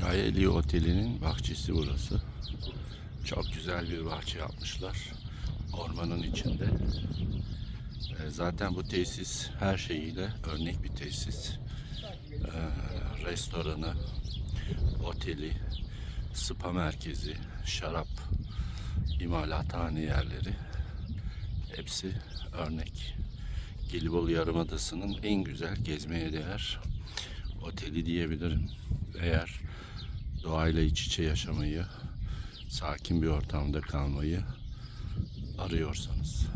Cahiliye Oteli'nin bahçesi burası. Çok güzel bir bahçe yapmışlar. Ormanın içinde. E, Zaten bu tesis her şeyiyle örnek bir tesis. E, Restoranı, oteli, spa merkezi, şarap imalathane yerleri hepsi örnek. Gelibolu Yarımadası'nın en güzel gezmeye değer oteli diyebilirim. Eğer doğayla iç içe yaşamayı, sakin bir ortamda kalmayı arıyorsanız.